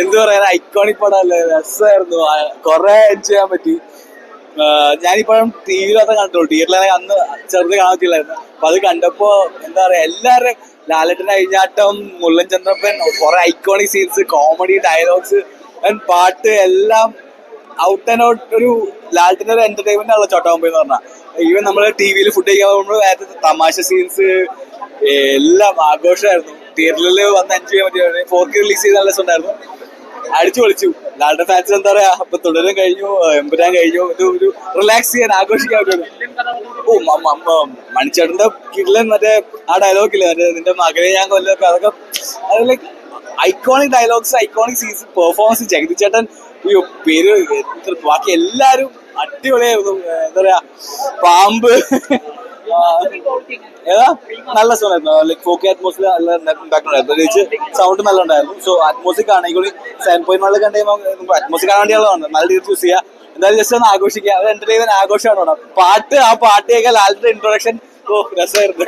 എന്ത് പറയാൻ ഐക്കോണിക് പടമല്ലേ? രസമായിരുന്നു കൊറേ ചെയ്യാൻ പറ്റി. ഞാനിപ്പോഴും ടി വിയിലൊക്കെ കണ്ടോളൂ തിയേറ്ററിലാണെങ്കിൽ അന്ന് ചെറുത് കാണത്തില്ലായിരുന്നു. അപ്പൊ അത് കണ്ടപ്പോ എന്താ പറയാ എല്ലാവരും ലാലറ്റൻ അഴിഞ്ഞാട്ടം മുള്ളൻ ചന്ദ്രപ്പൻ കുറെ ഐക്കോണിക് സീൻസ് കോമഡി ഡയലോഗ്സ് പാട്ട് എല്ലാം ഔട്ട് ആൻഡ് ഔട്ട് ഒരു ലാലട്ടിന്റെ ഒരു എന്റർടൈൻമെന്റ് ഉള്ള ചോട്ടാകുമ്പോ എന്ന് പറഞ്ഞാൽ ഈവൻ നമ്മൾ ടി വിയിൽ ഫുഡ് കഴിക്കാൻ പോകുമ്പോൾ തമാശ സീൻസ് എല്ലാം ആഘോഷമായിരുന്നു. തിയേറ്ററിൽ വന്ന് എൻജോയ് ചെയ്യാൻ പറ്റിയ ഫോർ കെ റിലീസ് ചെയ്ത നല്ല രസമുണ്ടായിരുന്നു അടിച്ചു പൊളിച്ചു. ലാൽഡ ഫാൻസ് എന്താ പറയാ? അപ്പൊ തുടരും കഴിഞ്ഞു എമ്പുരാൻ കഴിഞ്ഞു. ഒരു റിലാക്സ് ചെയ്യാൻ ആഘോഷിക്കാൻ പറ്റുള്ളൂ. ഓ മണിച്ചേട്ടന്റെ കിടിലൻ മറ്റേ ആ ഡയലോഗ് ഇല്ല? മറ്റേ നിന്റെ മകനെ ഞാൻ കൊല്ലൊക്കെ അതൊക്കെ അത് like iconic dialogues iconic scenes performance Jagathy ചേട്ടൻ അയ്യോ പേര് ബാക്കി എല്ലാരും അടിപൊളിയായിരുന്നു. എന്താ പറയാ? പാമ്പ്. ഏതാ? നല്ല സോണായിരുന്നു ലൈക് ഫോക്കി അറ്റ്മോസ്ഫിയർ നല്ല ഉണ്ടാക്കുന്നുണ്ടായിരുന്നു പ്രത്യേകിച്ച് സൗണ്ട് നല്ല ഉണ്ടായിരുന്നു സോ അറ്റ്മോസിക് ആണെങ്കിൽ സെവൻ പോയിന്റ് വണ്ണിൽ കണ്ടുകഴിയുമ്പോൾ അറ്റ്മോസിക് കാണാൻ വേണ്ടിയുള്ളതാണ് നല്ല രീതിയിൽ ചൂസ് ചെയ്യുക എന്തായാലും ജസ്റ്റ് ഒന്ന് ആഘോഷിക്കുക അത് എന്റർടൈൻമെന്റ് ആഘോഷമാണ് അവിടെ പാട്ട് ആ പാട്ട് കേൾക്കാൻ ലാലിന്റെ ഇൻട്രൊഡക്ഷൻ ഓ രസമായിരുന്നു.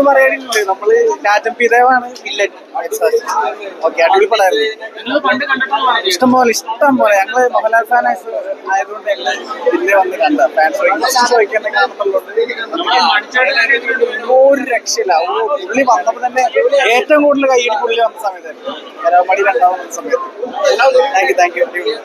പറയാനില്ലേ നമ്മൾ രാജൻ പിതാവാണ് വില്ലൻ ഓക്കെ അടിപൊളി പടമായിരുന്നു. ഇഷ്ടം പോലെ ഇഷ്ടം പോലെ ഞങ്ങൾ മോഹൻലാൽ ഫാൻ ആയതുകൊണ്ട് ഞങ്ങൾ ഇതിലെ വന്ന് കണ്ട ഫാൻസ് ചോദിക്കാൻ കാണുന്നുള്ളത് ഒരു രക്ഷയില്ല. പുള്ളി വന്നപ്പോ തന്നെ ഏറ്റവും കൂടുതൽ കൈയ്യടി പുള്ളി വന്ന സമയത്തായിരുന്നു. കരാമടി രണ്ടാമത്തെ സമയത്ത്. Thank you thank you